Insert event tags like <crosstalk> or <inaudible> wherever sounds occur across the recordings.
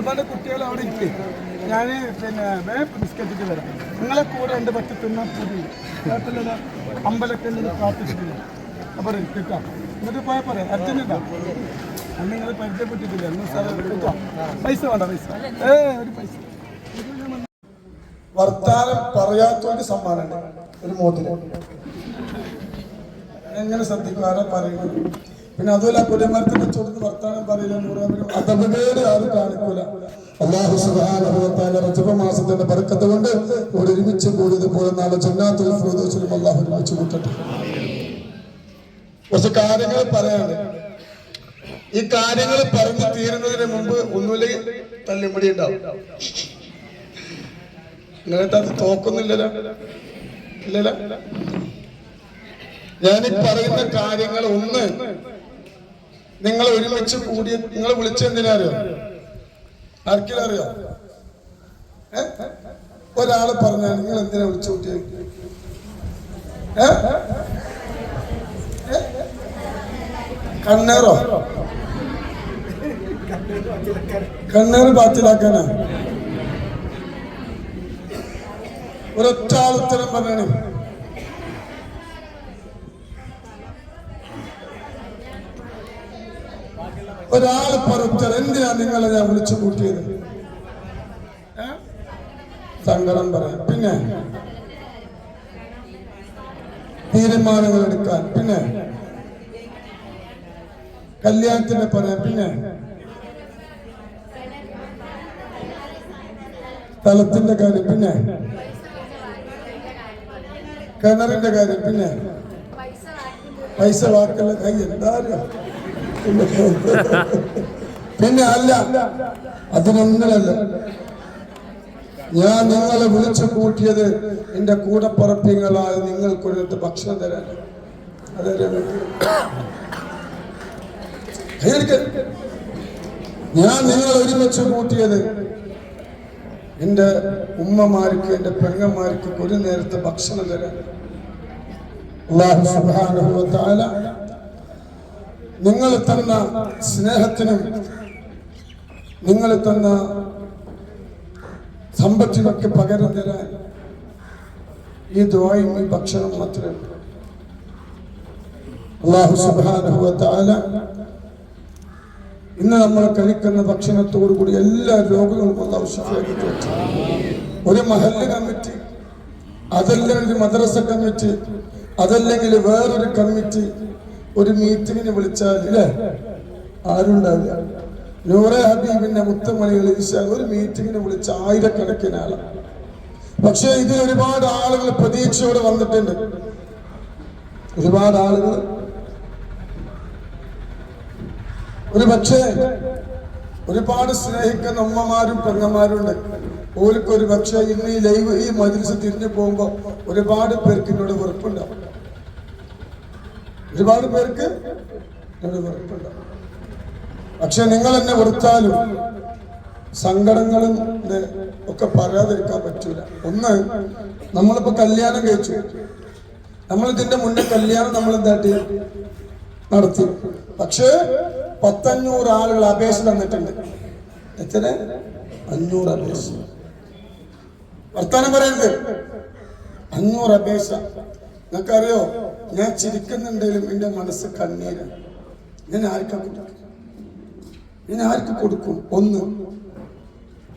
മുതൽപ്പാന്റെ കുട്ടികൾ അവിടെ ഇട്ട് ഞാൻ പിന്നെ വേ ബിസ്ക്കറ്റിട്ട് വരാം. നിങ്ങളെ കൂടെ എന്റെ പറ്റി തിന്നാൻ പൂതി. അമ്പലത്തിൽ അമ്പലക്കല്ലിൽ പ്രാർത്ഥിച്ചിട്ടില്ല. അപ്പോൾ കിട്ടാം. എന്നിട്ട് പോയാൽ പോരെ. അർജന്റുണ്ടോ അന്ന് നിങ്ങൾ പരിചയപ്പെട്ടിട്ടില്ല. അന്ന് സ്ഥലം കിട്ടാം. പൈസ വേണ്ട പൈസ. ഏ ഒരു പൈസ. വർത്താനം പറയാത്തൊരു സമ്മാനമുണ്ട്. ഒരു മോതിരം. എങ്ങനെ ശ്രദ്ധിക്കും? ആരാ പറയുന്നത്? പിന്നെ അതുപോലെ കുടിമരത്തിന്റെ ചുവടുന്ന് വർത്താനം പറയില്ല അള്ളാഹു സുബാനുഭവത്താല മാസത്തിന്റെ പരക്കത്ത് കൊണ്ട് ഇവിടെ ഒരുമിച്ച് കൂടിയത് പോലെ നാളെ ജന്നാത്തുൽ അള്ളാഹു ഒരുമിച്ച് കൂട്ടട്ടെ കുറച്ച് കാര്യങ്ങൾ പറയാനുണ്ട്. ഈ കാര്യങ്ങൾ പറഞ്ഞു തീരുന്നതിന് മുമ്പ് ഒന്നുമില്ലെങ്കിൽ തല്ലുമുടി ഉണ്ടാവും? നിങ്ങളെ അത് തോക്കുന്നില്ലല്ലോ? ഇല്ലല്ലോ? ഞാൻ ഈ പറയുന്ന കാര്യങ്ങൾ ഒന്ന് നിങ്ങൾ ഒരുമിച്ച് കൂടി നിങ്ങൾ വിളിച്ച അറിയോ? ഒരാൾ പറഞ്ഞാൽ നിങ്ങൾ എന്തിനാ വിളിച്ചു? ഏ? കണ്ണേറോ കണ്ണേറ് ബാത്തിലാക്കാനാ ഒരൊറ്റ ആളുത്തരം പറഞ്ഞാണ് ഒരാൾ പറഞ്ഞാൽ എന്തിനാ നിങ്ങളെ ഞാൻ വിളിച്ചു കൂട്ടിയത്? സങ്കടം പറയാം. പിന്നെ? തീരുമാനങ്ങൾ എടുക്കാൻ. പിന്നെ? കല്യാണത്തിന് പറയാം. പിന്നെ? സ്ഥലത്തിന്റെ കാര്യം. പിന്നെ? കിണറിന്റെ കാര്യം. പിന്നെ? പൈസ വാക്കല്ല കൈ എന്താ <laughs> പിന്നെ അല്ല അതിനൊന്നിനല്ല ഞാൻ നിങ്ങളെ വിളിച്ചു കൂട്ടിയത് എന്റെ കൂടപ്പറപ്പിങ്ങളായ നിങ്ങൾക്കൊരു ഭക്ഷണം തരാൻ ഞാൻ നിങ്ങളെ ഒരുമിച്ച് കൂട്ടിയത് എന്റെ ഉമ്മമാർക്ക് എന്റെ പെങ്ങന്മാർക്ക് ഒരു നേരത്തെ ഭക്ഷണം തരാൻ നിങ്ങൾ തന്ന സ്നേഹത്തിനും നിങ്ങൾ തന്ന സമ്പത്തിനൊക്കെ പകരം തരാൻ ഈ ദ്വായും ഈ ഭക്ഷണം മാത്രമേ അള്ളാഹു തആല ഇന്ന് നമ്മൾ കഴിക്കുന്ന ഭക്ഷണത്തോടു കൂടി എല്ലാ രോഗങ്ങളും ഒന്ന് തീർച്ചു ഒരു മഹല്ല കമ്മിറ്റി അതല്ലെങ്കിൽ മദ്രസ കമ്മിറ്റി അതല്ലെങ്കിൽ വേറൊരു കമ്മിറ്റി ഒരു മീറ്റിങ്ങിന് വിളിച്ചാൽ ഇല്ലേ? ആരും ഉണ്ടാവില്ല നൂറെ ഹബീബിന്റെ മുത്തമണികളിൽ ഒരു മീറ്റിങ്ങിന് വിളിച്ച ആയിരക്കണക്കിന് ആളാണ് പക്ഷേ ഇതിൽ ഒരുപാട് ആളുകൾ പ്രതീക്ഷയോടെ വന്നിട്ടുണ്ട്. ഒരുപാട് ആളുകൾ. ഒരു പക്ഷേ ഒരുപാട് സ്നേഹിക്കുന്ന ഉമ്മമാരും പെങ്ങന്മാരും ഉണ്ട്. ഓർക്ക് ഒരു പക്ഷേ ഇന്ന് ഈ ലൈവ് ഈ മജിൽസ് തിരിഞ്ഞു പോകുമ്പോ ഒരുപാട് പേർക്ക് എന്നോട് വെറുപ്പുണ്ടാവും. ഒരുപാട് പേർക്ക് പക്ഷെ നിങ്ങൾ എന്നെ വെറുത്താലും സങ്കടങ്ങളും ഒക്കെ പറയാതിരിക്കാൻ പറ്റൂല. ഒന്ന് നമ്മളിപ്പോ കല്യാണം കഴിച്ചു. നമ്മൾ ഇതിന്റെ മുന്നേ കല്യാണം നമ്മൾ എന്താട്ടി നടത്തി. പക്ഷേ പത്തഞ്ഞൂറ് ആളുകൾ അപേക്ഷ തന്നിട്ടുണ്ട്. എത്ര അഞ്ഞൂറ് അപേക്ഷ. വർത്താനം പറയരുത്. അഞ്ഞൂറ് അപേക്ഷ. നിങ്ങൾക്കറിയോ? ഞാൻ ചിരിക്കുന്നുണ്ടെങ്കിലും എന്റെ മനസ്സ് കണ്ണീരാണ് ഞാൻ ആർക്കാ കൊടുക്കും? ഞാൻ ആർക്ക് കൊടുക്കും? ഒന്ന്.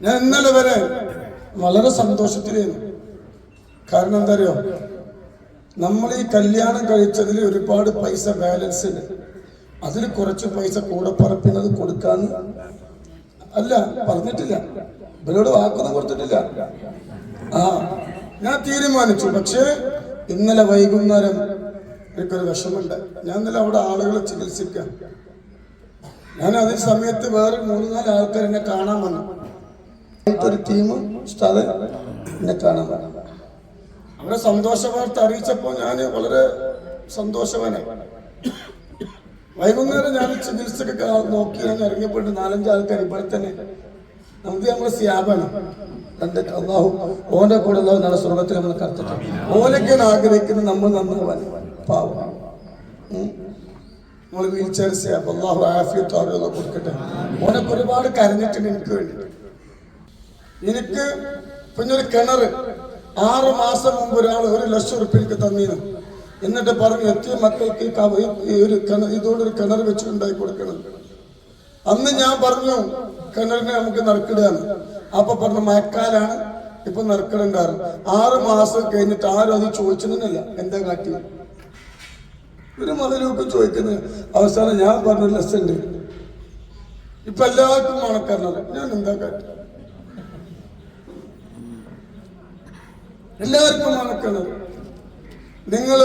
ഞാൻ ഇന്നലെ വരെ വളരെ സന്തോഷത്തിലായിരുന്നു. കാരണം എന്താ അറിയോ നമ്മൾ ഈ കല്യാണം കഴിച്ചതിൽ ഒരുപാട് പൈസ ബാലൻസ് ഉണ്ട് അതിൽ കുറച്ച് പൈസ കൂടെ പറപ്പിനത് കൊടുക്കാന്ന് അല്ല പറഞ്ഞിട്ടില്ല. ഇവരോട് വാക്കൊന്നും കൊടുത്തിട്ടില്ല. ആ ഞാൻ തീരുമാനിച്ചു. പക്ഷേ ഇന്നലെ വൈകുന്നേരം എനിക്കൊരു വിഷമുണ്ട് ഞാൻ ഇന്നലെ അവിടെ ആളുകളെ ചികിത്സിക്കാം ഞാൻ അതേ സമയത്ത് വേറെ മൂന്ന് നാല് ആൾക്കാർ എന്നെ കാണാൻ വന്നു. ഒരു ടീം ഉസ്താദ് എന്നെ കാണാൻ വന്നു. അവരെ സന്തോഷ വാർത്ത അറിയിച്ചപ്പോൾ ഞാൻ വളരെ സന്തോഷവാനായി. വൈകുന്നേരം ഞാൻ ചികിത്സക്കൊക്കെ നോക്കി ഞാൻ ഇറങ്ങിയപ്പോട്ട് നാലഞ്ച് ആൾക്കാർ ഇവിടെ തന്നെ നമുക്ക് നമ്മളെ സിയാബാണ്. രണ്ട് അള്ളാഹു ഓന്റെ കൂടെ അള്ളാഹു നാളെ സ്വർഗത്തിൽ നമ്മൾ കറുത്തിട്ട് ഓനൊക്കെയാണ് ആഗ്രഹിക്കുന്നത് നമ്മൾ നന്നാവാൻ. പാവം. ഉം. നമ്മൾ വീൽ ചെയർ സിയാബ് അള്ളാഹു ആഫിയത്ത് ആരോഗ്യം കൊടുക്കട്ടെ. ഓനൊക്കെ ഒരുപാട് കരഞ്ഞിട്ടുണ്ട് എനിക്ക് വേണ്ടി. എനിക്ക് പിന്നൊരു കിണറ് ആറ് മാസം മുമ്പ് ഒരാൾ ഒരു ലക്ഷം ഉറുപ്പ്യ എനിക്ക് എന്നിട്ട് പറഞ്ഞു എത്തിയ മക്കൾക്ക് ഈ ഒരു കിണർ ഇതുകൊണ്ടൊരു കിണർ വെച്ച് ഉണ്ടാക്കി കൊടുക്കണം. അന്ന് ഞാൻ പറഞ്ഞു കിണറിനെ നമുക്ക് നറുക്കിടുകയാണ്. അപ്പൊ പറഞ്ഞു മഴക്കാലാണ് ഇപ്പൊ നറുക്കിടുണ്ടാറ് ആറ് മാസം കഴിഞ്ഞിട്ട് ആരും അത് ചോദിച്ചിരുന്നില്ല. എന്താ കാട്ടി? ഒരു മതിലൊക്കെ ചോദിക്കുന്നത് അവസാനം ഞാൻ പറഞ്ഞ ലെസ്സുണ്ട് ഇപ്പൊ എല്ലാവർക്കും മണക്കാരനല്ല ഞാൻ എന്താ കാട്ടി? എല്ലാവർക്കും മണക്കാരനല്ല നിങ്ങൾ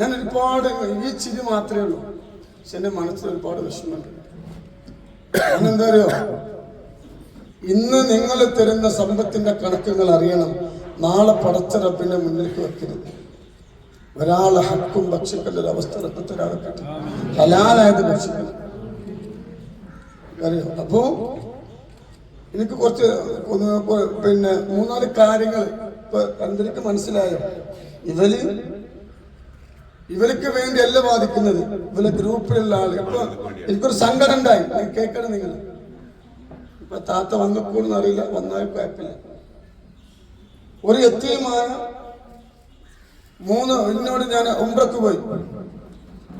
ഞാൻ ഒരുപാട് ഈ ചിരി മാത്രമേ ഉള്ളൂ. പക്ഷെ എന്റെ മനസ്സിൽ ഒരുപാട് വിഷമമുണ്ട്. അറിയോ ഇന്ന് നിങ്ങൾ തരുന്ന സമ്പത്തിന്റെ കണക്കുകൾ അറിയണം. നാളെ പടച്ച റബ്ബിന്റെ മുന്നിലേക്ക് വെക്കരുത്. ഒരാളെ ഹക്കും ഭക്ഷിക്കേണ്ട ഒരു അവസ്ഥ റബ്ബത്ത് ഒരാളെ ഹലാലായത് ഭക്ഷിക്കണം. അറിയോ? അപ്പോ എനിക്ക് കുറച്ച് പിന്നെ മൂന്നാൽ കാര്യങ്ങൾ ഇപ്പൊ എന്തെനിക്ക് മനസ്സിലായോ? ഇവർ ഇവർക്ക് വേണ്ടി വേണ്ടിയല്ല ബാധിക്കുന്നത് ഇവരെ ഗ്രൂപ്പിലുള്ള ആൾ. ഇപ്പൊ എനിക്കൊരു സങ്കടം ഉണ്ടായി. കേൾക്കണം നിങ്ങൾ. ഇപ്പൊ താത്ത വന്നപ്പോഴെന്ന് അറിയില്ല. വന്നാൽ കുഴപ്പമില്ല. ഒരു എത്തിയുമായ മൂന്ന് എന്നോട് ഞാൻ ഉംറക്ക് പോയി.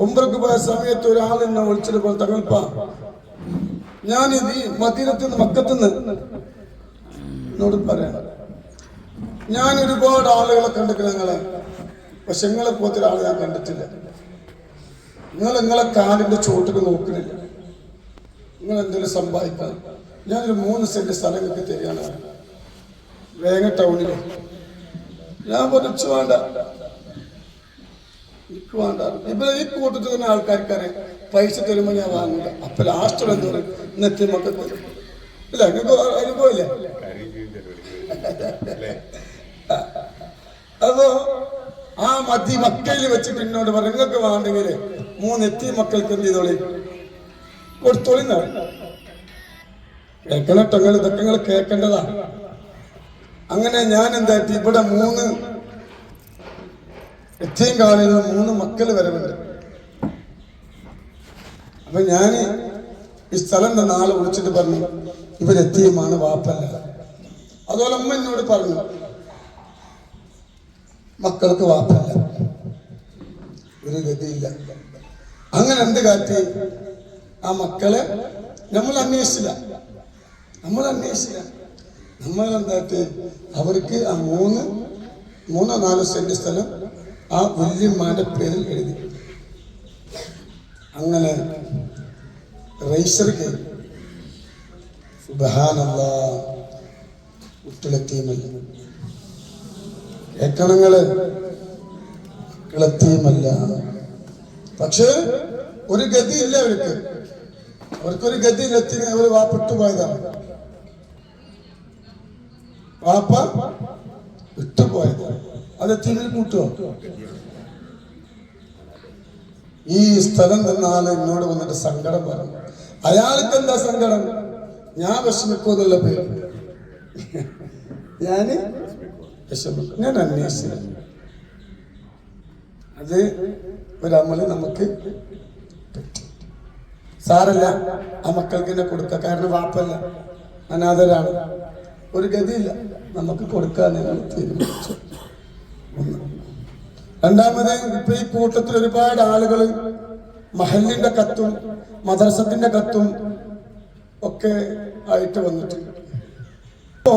ഉംറക്ക് പോയ സമയത്ത് ഒരാൾ എന്നെ വിളിച്ചിട്ട് പോലെ തകൽപ്പ ഞാൻ ഈ മദീനത്ത് നിന്ന് മക്കത്ത് നിന്ന് എന്നോട് പറയാം. ഞാൻ ഒരുപാട് ആളുകളെ കണ്ടിട്ട് നിങ്ങളെ പക്ഷെ നിങ്ങളെ പോലത്തെ ഒരാൾ ഞാൻ കണ്ടിട്ടില്ല. നിങ്ങൾ നിങ്ങളെ കാലിന്റെ ചോട്ടിക്ക് നോക്കുന്നില്ല. നിങ്ങൾ എന്തെങ്കിലും സമ്പാദിക്കണം. ഞാനൊരു മൂന്ന് സെന്റ് സ്ഥലം നിങ്ങൾക്ക് തരികയാണ്. വേങ്ങ ടൗണിൽ ഞാൻ പറഞ്ഞു വേണ്ട. എനിക്ക് വേണ്ട. ഇപ്പൊ ഈ കൂട്ടത്തിൽ തന്നെ ആൾക്കാർക്കറിയാം. പൈസ തരുമ്പോ ഞാൻ വാങ്ങില്ല അപ്പൊ ലാസ്റ്റ് എന്ന് പറയും? നെത്തി മക്കൾ തരും. ഇല്ല നിങ്ങൾക്ക് അനുഭവമില്ലേ? <laughs> അപ്പോ ആ മതി മക്കയിൽ വെച്ചിട്ട് എന്നോട് പറഞ്ഞു നിങ്ങൾക്ക് വേണ്ടെങ്കിൽ മൂന്ന് എത്തി മക്കൾക്ക് എന്ത് ചെയ്തോളി? കൊടുത്തോളി കേൾക്കണ ടങ്ങൾ ഇതൊക്കെ നിങ്ങൾ കേൾക്കേണ്ടതാ. അങ്ങനെ ഞാൻ എന്തായിട്ട് ഇവിടെ മൂന്ന് എത്തിയും കാലിൽ മൂന്ന് മക്കൾ വരവുണ്ട്. അപ്പൊ ഞാൻ ഈ സ്ഥലം തന്നെ ആളെ വിളിച്ചിട്ട് പറഞ്ഞു ഇവരെത്തിയുമാണ് വാപ്പല്ല അതുപോലെ അമ്മ എന്നോട് പറഞ്ഞു മക്കൾക്ക് വാപ്പല്ല ഒരു ഗതിയില്ല. അങ്ങനെ എന്ത് കാറ്റ്? ആ മക്കളെ നമ്മൾ അന്വേഷിച്ചില്ല. നമ്മൾ അന്വേഷിച്ചില്ല. നമ്മൾ എന്തായിട്ട്? അവർക്ക് ആ മൂന്ന് മൂന്നോ നാലോ സെന്റ് സ്ഥലം ആ വല്യമ്മാന്റെ പേരിൽ എഴുതി. അങ്ങനെ റൈസർക്ക് സുബഹാനല്ല കുട്ടികളെത്തിയുമല്ല കേൾക്കണങ്ങൾ കിളത്തിയുമല്ല പക്ഷേ ഒരു ഗതിയില്ല അവർക്ക്. അവർക്കൊരു ഗതിയിലെത്തി അവർ വാപ്പിട്ടു പോയതാണ്. വാപ്പ വിട്ടുപോയത് അത് തിരിൽ കൂട്ടുമോ ഈ സ്ഥലം തന്നാൾ എന്നോട് വന്നിട്ട് സങ്കടം പറഞ്ഞു അയാൾക്ക് എന്താ സങ്കടം? ഞാൻ വിഷമിക്കുന്നുള്ള പേര്. ഞാൻ വിഷമിക്കും ഞാൻ അന്വേഷിച്ചു അത് ഒരമൽ നമുക്ക് സാറല്ല ആ മക്കൾക്ക് തന്നെ കൊടുക്കുക കാരണം വാപ്പല്ല അനാഥരാണ്. ഒരു ഗതിയില്ല. നമുക്ക് കൊടുക്കാൻ നിങ്ങൾ തീരുമാനിച്ചു. രണ്ടാമത് ഇപ്പൊ ഈ കൂട്ടത്തിൽ ഒരുപാട് ആളുകൾ മഹലിന്റെ കത്തും മദ്രസത്തിന്റെ കത്തും ഒക്കെ ആയിട്ട് വന്നിട്ടുണ്ട്. അപ്പോ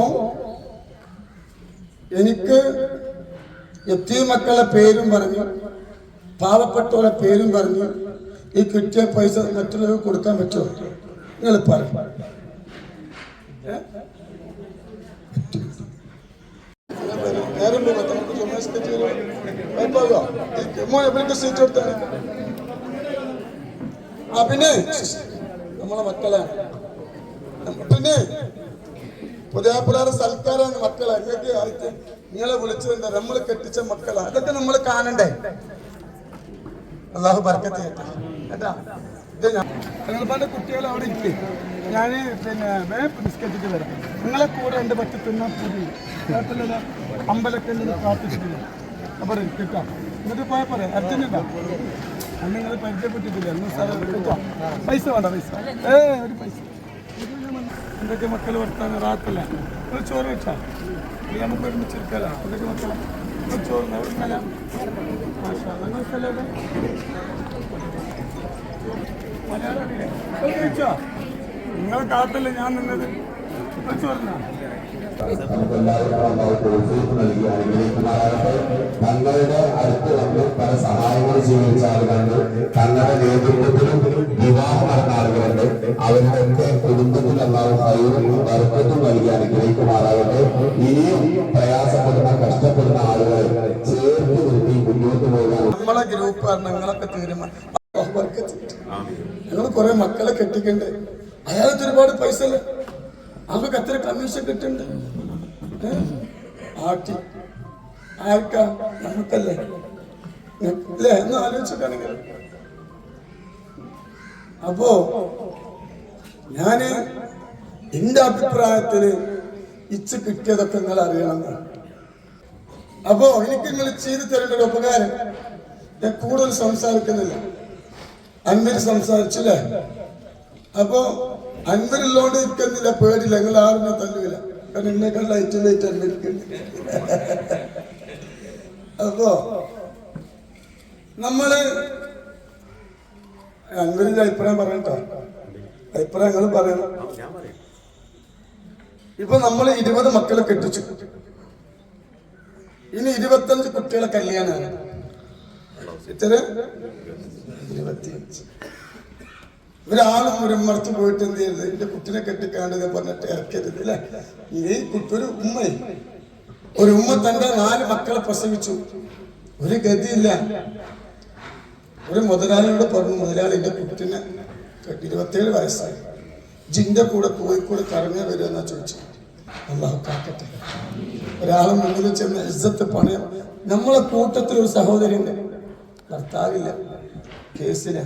എനിക്ക് എത്തിയ മക്കളെ പേരും പറഞ്ഞു പാവപ്പെട്ടവരെ പേരും പറഞ്ഞു ഈ കിട്ടിയ പൈസ മറ്റുള്ളവർക്ക് കൊടുക്കാൻ പറ്റുമോ? നിങ്ങൾ പറയും സീറ്റ് കൊടുത്താണ്. ആ പിന്നെ നമ്മളെ മക്കളെ പിന്നെ പുതിയാപ്പിളാറ് സൽക്കാരാണ് മക്കളെ. നിങ്ങൾക്ക് ആയിട്ട് നിങ്ങളെ വിളിച്ചതെന്താ നമ്മൾ കെട്ടിച്ച മക്കളാ. അതൊക്കെ നമ്മൾ കാണണ്ടേ? അള്ളാഹു ബർക്കത്ത് കേട്ടാ? കുട്ടികൾ അവിടെ ഇരിക്കും. ഞാൻ പിന്നെ നിസ്കരിച്ചിട്ട് വരാം. നിങ്ങളെ കൂടെ എന്റെ പറ്റി തിന്നാൻ പുതിയ അമ്പലത്തിൽ നിന്ന് പ്രാർത്ഥിച്ചിട്ടില്ല. അപ്പോൾ കിട്ടാം? എന്നിട്ട് പോയാൽ പോരെ. അർജന്റുണ്ടോ അന്ന് നിങ്ങൾ പരിചയപ്പെട്ടിട്ടില്ല. എന്ന് സാറേ കിട്ടാം? പൈസ വേണ്ട പൈസ. ഏ ഒരു പൈസ. എന്തൊക്കെ മക്കൾ വർത്താൻ റാത്തല്ല? ഒരു ചോറ് വെച്ചാ. ഇത് നമുക്ക് ഒരുമിച്ചിരിക്കല എന്തൊക്കെ മക്കളെ? ഒരു ചോറ് എവിടെ നിന്നല്ല മാഷാ. നിങ്ങൾ സ്ഥലം? മലയാളം ഞാൻ നിന്നത്? ചോറിനാ തങ്ങളുടെ അടുത്ത് വന്ന് പല സഹായങ്ങൾ സ്വീകരിച്ച ആളുകൾ തങ്ങളുടെ നേതൃത്വത്തിലും വിവാഹം നടന്ന ആളുകളുണ്ട് അവരുടെ ഒക്കെ കുടുംബത്തിൽ അല്ലാതെ വർക്കത്തും നൽകി അനുഗ്രഹിക്കുമാറാകട്ടെ. ഇനിയും പ്രയാസപ്പെടുന്ന കഷ്ടപ്പെടുന്ന ആളുകളെ ചേർത്ത് നിർത്തി മുന്നോട്ട് പോകാൻ. നമ്മളെ ഗ്രൂപ്പ് കാരണം നിങ്ങളൊക്കെ തീരുമാനം. ഞങ്ങൾ കുറെ മക്കളെ കെട്ടിക്കണ്ട്. അയാൾക്ക് ഒരുപാട് പൈസ അല്ലേ അവർക്ക് അത്ര കമ്മീഷൻ കിട്ടുന്നുണ്ട്? ആട്ടി. ആർക്കാ? നമുക്കല്ലേ? അല്ലേ എന്ന് ആലോചിച്ചിട്ടാണെങ്കിൽ. അപ്പോ ഞാൻ എന്റെ അഭിപ്രായത്തിൽ ഇച്ച് കിട്ടിയതൊക്കെ നിങ്ങൾ അറിയണം. അപ്പോ എനിക്ക് നിങ്ങൾ ചെയ്തു തരേണ്ട ഒരു ഉപകാരം ഞാൻ കൂടുതൽ സംസാരിക്കുന്നില്ല. അൻവർ സംസാരിച്ചില്ലേ? അപ്പോ അൻവരില്ലോണ്ട് നിൽക്കുന്നില്ല പേടില്ല നിങ്ങൾ ആരും തല്ലില്ല കാരണം എന്നെക്കാൾ ലൈറ്റ് ലൈറ്റ് അൻവരിക്കുന്നുണ്ട് അപ്പോ നമ്മൾ അൻവരിന്റെ അഭിപ്രായം പറയട്ടോ അഭിപ്രായം നിങ്ങൾ പറയണം. ഇപ്പൊ നമ്മൾ ഇരുപത് മക്കളെ കെട്ടിച്ചു. ഇനി ഇരുപത്തഞ്ച് കുട്ടികളെ കല്യാണമാണ്. ഇത്ര ഇരുപത്തിയഞ്ച്. ഒരാളും ഒരു മറത്ത് പോയിട്ട് എന്ത് ചെയ്യരുത്? എന്റെ കുട്ടിനെ കെട്ടിക്കാണ്ട് പറഞ്ഞിട്ട് ഇറക്കരുത് അല്ലെ? ഈ കുട്ടി ഒരു ഉമ്മ ഒരു ഉമ്മ തന്റെ നാല് മക്കളെ പ്രസവിച്ചു. ഒരു ഗതിയില്ല. ഒരു മുതലാളിയോട് പറഞ്ഞു മുതലാളി എന്റെ കുട്ടിനെ കെട്ടി ഇരുപത്തേഴ് വയസ്സായി. ജിന്റെ കൂടെ കോഴിക്കോട് കറങ്ങി വരുമെന്നാ ചോദിച്ചു. അള്ളാഹു കാക്കട്ടെ. ഒരാളെ മുന്നിൽ ചെന്ന് ഇജ്ജത്ത് പണയം. നമ്മളെ കൂട്ടത്തിൽ ഒരു സഹോദരി ഉണ്ട് ഭർത്താവില്ല. കേസില്ല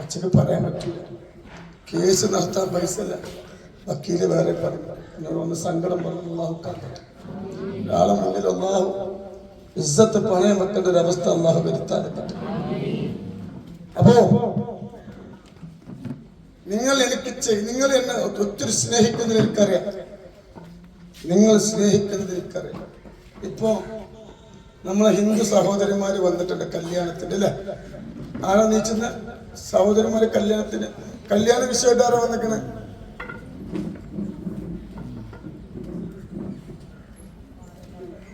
അച്ഛന് പറയാൻ പറ്റില്ല. കേസ് നടത്താൻ പൈസ ഇല്ല വക്കീൽ വേറെ പറഞ്ഞു എന്നോട് ഒന്ന് സങ്കടം പറഞ്ഞു. അള്ളാഹു കാക്കട്ടെ. ഒരാളെ മുന്നിൽ അള്ളാഹു ഇസ്സത്ത് പണയം വെക്കേണ്ട ഒരു അവസ്ഥ അള്ളാഹു പറ്റും. അപ്പോ നിങ്ങൾ എനിക്ക് നിങ്ങൾ എന്നെ ഒത്തിരി സ്നേഹിക്കുന്നത് എനിക്കറിയാം. നിങ്ങൾ സ്നേഹിക്കുന്നത് എനിക്കറിയാം. ഇപ്പോ നമ്മളെ ഹിന്ദു സഹോദരന്മാര് വന്നിട്ടുണ്ട് കല്യാണത്തിന് അല്ലെ? ആരാ നീച്ചുന്ന? സഹോദരന്മാര് കല്യാണത്തിന്. കല്യാണ വിഷയമായിട്ട് ആരാ വന്നിക്കണേ?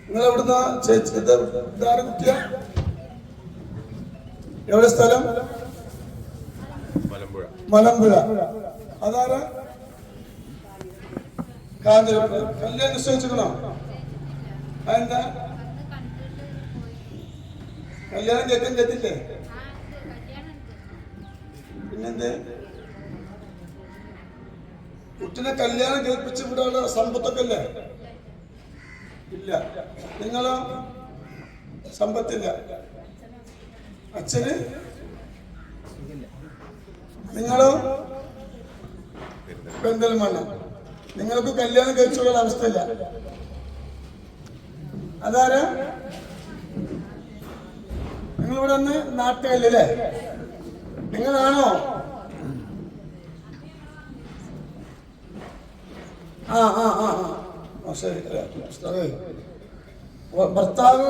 നിങ്ങൾ എവിടുന്ന ചേച്ചി എവിടെ സ്ഥലം? മലമ്പുഴ. അതാരാ? കാഞ്ഞിരപ്പുഴ കല്യാണം നിശ്ചയിച്ചിരിക്കണോ? അതെന്താ? കല്യാണം കേൾക്കാൻ കേട്ടില്ലേ? പിന്നെന്തേ? കുട്ടിനെ കല്യാണം കേൾപ്പിച്ച് വിടാനുള്ള സമ്പത്തൊക്കെ അല്ലേ ഇല്ല. നിങ്ങളോ? സമ്പത്തില്ല. അച്ഛന്? നിങ്ങളോ? പെന്തൽമണ്ണ നിങ്ങൾക്ക് കല്യാണം കഴിച്ചുള്ള അവസ്ഥയില്ല. അതാരാ? നിങ്ങൾ ഇവിടെ ഒന്ന് നാട്ടുകല്ലേ നിങ്ങളാണോ? ആ ആ ആ ആ. ശരി. ഭർത്താവ്?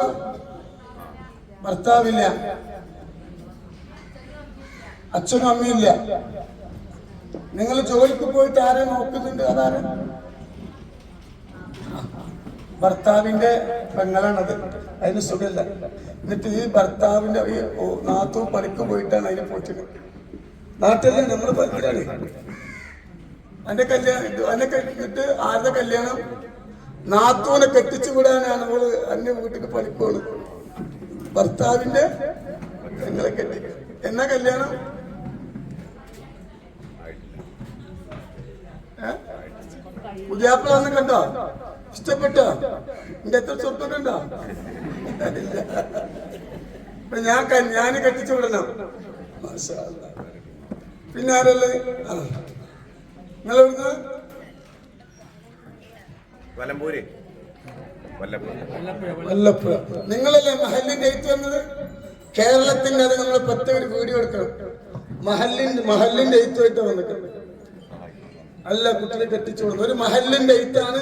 ഭർത്താവില്ല. അച്ഛനും അമ്മയില്ല നിങ്ങൾ ജോലിക്ക് പോയിട്ട് ആരെ നോക്കുന്നുണ്ട് അതാരെ? ഭർത്താവിന്റെ പെങ്ങളാണത്. അതിന് സുഖമില്ല. എന്നിട്ട് ഈ ഭർത്താവിന്റെ നാത്തു പണിക്ക് പോയിട്ടാണ് അതിനെ പോറ്റിന് നാട്ടിലെ നമ്മൾ പറ്റിലാണ് അന്റെ കല്യാണം അന്നെ കഴിഞ്ഞിട്ട് ആരുടെ കല്യാണം? നാത്തൂനെ കെട്ടിച്ചു വിടാനാണ് അവൾ അന്യ വീട്ടിൽ പണിക്കോൾ ഭർത്താവിന്റെ പെങ്ങളെ കെട്ടി. എന്നാ കല്യാണം ഏ? പുതിയാപ്പിള വന്ന് കണ്ടോ? ഇഷ്ടപ്പെട്ടോ? എന്റെ എത്ര സ്വത്തൊക്കെ കണ്ടോ ഞാൻ ഞാൻ കെട്ടിച്ചു വിടണം. പിന്നെ ആരല്ലേ? നിങ്ങൾ എവിടുന്ന് വലമ്പൂര് വല്ലപ്പുഴ. നിങ്ങളല്ലേ മഹലിന്റെ എഴുത്ത് വന്നത് കേരളത്തിന്റെ അത് നമ്മൾ പ്രത്യേക ഒരു വീഡിയോ എടുക്കണം. മഹലിന്റെ മഹലിന്റെ ആയിട്ട് വന്നിട്ടുണ്ട് അല്ല കുട്ടിയെ കെട്ടിച്ചു കൊടുത്തത് ഒരു മഹലിന്റെ ഐറ്റാണ്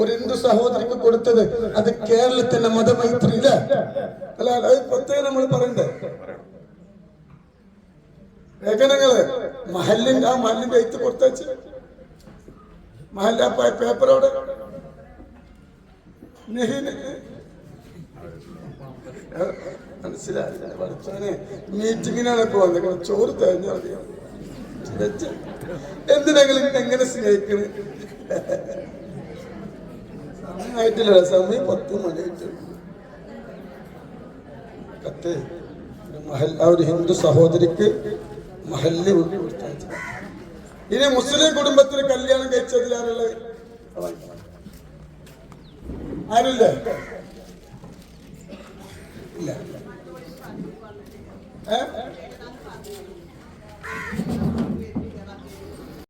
ഒരു ഹിന്ദു സഹോദരിക്ക് കൊടുത്തത്. അത് കേരളത്തിന്റെ മതമൈത്രി ഇല്ല അല്ല അത് പ്രത്യേകം നമ്മൾ പറയണ്ടേ? ലേഖനങ്ങൾ മഹലിന്റെ ആ മഹലിന്റെ ഐത്ത് കൊടുത്തച്ച് മഹല്ല പേപ്പറോടെ. പഠിച്ചാനെ മീറ്റിങ്ങിനാണ് ഇപ്പൊ വന്നത്. ചോറ് തേഞ്ഞറിയാം എന്തിനെങ്കിലും എങ്ങനെ സ്നേഹിക്കണ്? സമയമായിട്ടില്ല സമയം പത്ത് മണിയായിട്ട്. കത്ത്. ഒരു മഹൽ ആ ഒരു ഹിന്ദു സഹോദരിക്ക് മഹല്ല് ഇനി മുസ്ലിം കുടുംബത്തിൽ കല്യാണം കഴിച്ചതിലാരുള്ളത് ആരുമില്ല? ഇല്ല. ഏ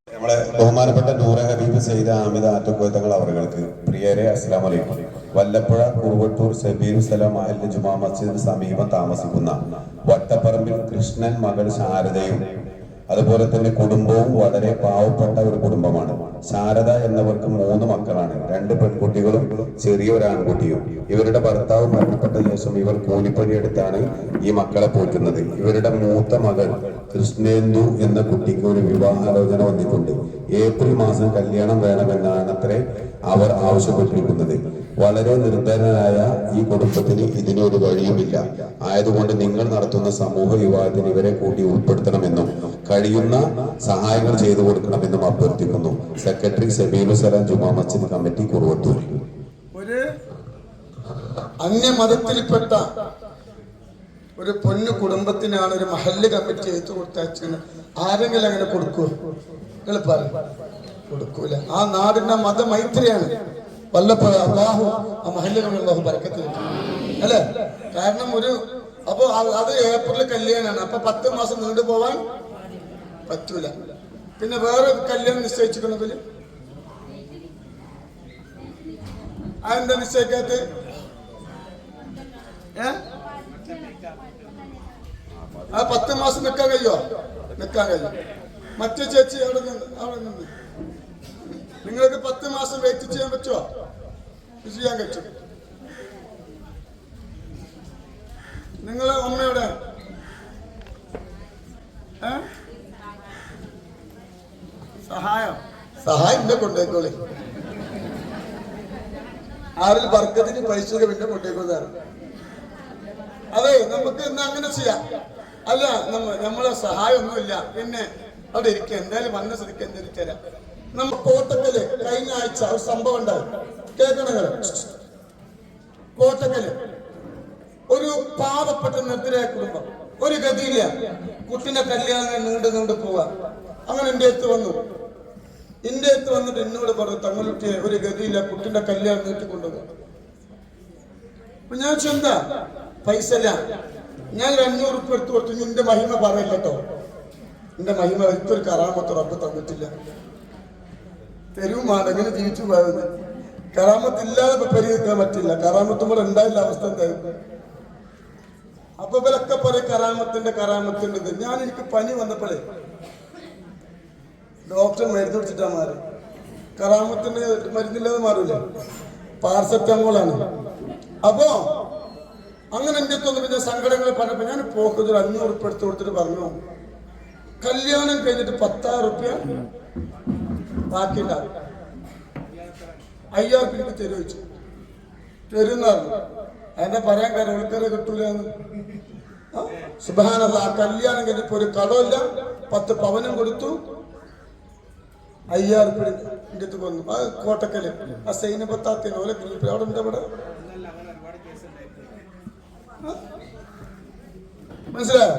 നമ്മളെ ബഹുമാനപ്പെട്ട നൂറ ഹബീബ് സെയ്ദ് ആമിദ ആറ്റക്കോത്തങ്ങൾ അവർക്ക് പ്രിയരെ അസ്ലാം വലൈക്കും വല്ലപ്പുഴ കുറുവട്ടൂർ സബീർ സലാം അഹ്ല ജുമാ മസ്ജിദിന് സമീപം താമസിക്കുന്ന വട്ടപ്പറമ്പിൽ കൃഷ്ണൻ മകൾ ശാരദയും അതുപോലെ തന്നെ കുടുംബവും വളരെ പാവപ്പെട്ട ഒരു കുടുംബമാണ്. ശാരദ എന്നവർക്ക് മൂന്ന് മക്കളാണ്. രണ്ട് പെൺകുട്ടികളും ചെറിയ ഒരു ആൺകുട്ടിയും. ഇവരുടെ ഭർത്താവ് മരണപ്പെട്ട ശേഷം ഇവർ കൂലിപ്പണി എടുത്താണ് ഈ മക്കളെ പോറ്റുന്നത് ഇവരുടെ മൂത്ത മകൾ കൃഷ്ണേന്ദു എന്ന കുട്ടിക്ക് ഒരു വിവാഹാലോചന വന്നിട്ടുണ്ട്. ഏപ്രിൽ മാസം കല്യാണം വേണമെന്നാണ് അത്രേ അവർ ആവശ്യപ്പെട്ടിരിക്കുന്നത്. വളരെ നിർദ്ധനരായ ഈ കുടുംബത്തിന് ഇതിനൊരു വഴിയുമില്ല. ആയതുകൊണ്ട് നിങ്ങൾ നടത്തുന്ന സമൂഹ വിവാഹത്തിന് ഇവരെ കൂട്ടി ഉൾപ്പെടുത്തണമെന്നും കഴിയുന്ന സഹായങ്ങൾ ചെയ്തു കൊടുക്കണമെന്നും അഭ്യർത്ഥിക്കുന്നു. Secretary Sabeelu Salam Juma Masjid committee Kuruvathur. ഒരു അന്യമതത്തിൽപ്പെട്ട ഒരു പൊന്നു കുടുംബത്തിനാണ് ഒരു മഹല്ല് കമ്മിറ്റി ചെയ്തു കൊടുത്തയച്ചത്. ആരെങ്കിലും അങ്ങനെ കൊടുക്കൂ നിങ്ങൾ കൊടുക്കൂല. ആ നാടിന്റെ മതമൈത്രിയാണ്. വല്ലപ്പോഴും അള്ളാഹു ആ മഹല്ലുകൾ അള്ളാഹു പരക്കത്തിൽ അല്ലേ? കാരണം ഒരു അപ്പൊ അത് ഏപ്രിൽ കല്യാണാണ്. അപ്പൊ പത്ത് മാസം നീണ്ടു പോവാൻ പറ്റൂല. പിന്നെ വേറെ കല്യാണം നിശ്ചയിച്ചിട്ടുണ്ടെങ്കിൽ അതെന്താ നിശ്ചയിക്കാത്ത? ആ പത്ത് മാസം നിൽക്കാൻ കഴിയോ നിൽക്കാൻ കഴിയും. മറ്റേ ചേച്ചി അവിടെ നിന്ന് അവിടെ നിന്ന്. നിങ്ങൾക്ക് പത്ത് മാസം വെയിറ്റ് ചെയ്യാൻ പറ്റുമോ ചെയ്യാൻ പറ്റും. നിങ്ങളെ സഹായം കൊണ്ടുപോയിക്കോളി. ആരിൽ വർക്കത്തിന് പൈസ പിന്നെ കൊണ്ടേക്കുന്നതാണ് അതെ നമുക്ക് ഇന്ന് അങ്ങനെ ചെയ്യാം. അല്ല നമ്മ നമ്മളെ സഹായമൊന്നുമില്ല. പിന്നെ അവിടെ ഇരിക്കുക. എന്തായാലും വന്ന സ്ഥിതിക്ക് എന്തായാലും തരാം നമ്മ കോട്ടക്കൽ കഴിഞ്ഞ ആഴ്ച ഒരു സംഭവം ഉണ്ടാവും കേൾക്കണങ്ങൾ കോട്ടക്കൽ. ഒരു പാവപ്പെട്ട നിർത്തരായ കുടുംബം. ഒരു ഗതിയില്ല. കുട്ടിന്റെ കല്യാണം നീണ്ടു നീണ്ടു പോവാ അങ്ങനെ എന്റെ അടുത്ത് വന്നു. അടുത്ത് വന്നിട്ട് എന്നോട് പറഞ്ഞു തങ്ങളുട്ടിയെ ഒരു ഗതിയില്ല കുട്ടിന്റെ കല്യാണം നീട്ടിക്കൊണ്ടുപോകും അപ്പൊ ഞാൻ എന്താ? പൈസ ഇല്ല ഞാൻ ഒരു അഞ്ഞൂറ് ഉപ്പ് എടുത്തു കൊടുത്തു. നിന്റെ മഹിമ പറയില്ല കേട്ടോ എന്റെ മഹിമ ഒരിക്കലും കറാമത്ത് റബ്ബ് തന്നിട്ടില്ല. തെരുവുമാണ് എങ്ങനെ ജീവിച്ചു പോയത് കറാമത്തില്ലാതെ പരിഹരിക്കാൻ പറ്റില്ല. കറാമത്തും കൂടെ ഉണ്ടായില്ല അവസ്ഥ എന്തായിരുന്നു അപ്പൊ ഇവരൊക്കെ പറയും കറാമത്തിന്റെ കറാമത്തിന്റെ ഞാൻ എനിക്ക് പനി വന്നപ്പോഴേ ഡോക്ടർ മരുന്ന് കുടിച്ചിട്ടാ മാറി. കറാമത്തിന്റെ മരുന്നില്ലാതെ മാറില്ല പാർസെറ്റമോളാണ് അപ്പോ അങ്ങനെ എന്റെ തോന്നുന്ന സങ്കടങ്ങൾ പറഞ്ഞപ്പോ ഞാൻ പോക്കത് അഞ്ഞൂറ് ഉറുപ്പ് എടുത്ത് കൊടുത്തിട്ട് പറഞ്ഞു. കല്യാണം കഴിഞ്ഞിട്ട് പത്താറ് റുപ്യ ബാക്കിയില്ല അയ്യായിരം എനിക്ക് തരുമോ ചോദിച്ചു. തരുന്ന അതിനെ പറയാൻ കാര്യം വിളിക്കാരെ കിട്ടൂല സുബാനല്ല ആ കല്യാണം കഴിഞ്ഞപ്പോ ഒരു കടമില്ല പത്ത് പവനും കൊടുത്തു. രൂപ എന്റെ അടുത്ത് വന്നു. ആ കോട്ടക്കൽ ആ സൈന്യപത്താത്തിന് ഓലെ ഗ്രൂപ്പിൽ അവിടെ ഉണ്ട് അവിടെ മനസ്സിലായോ?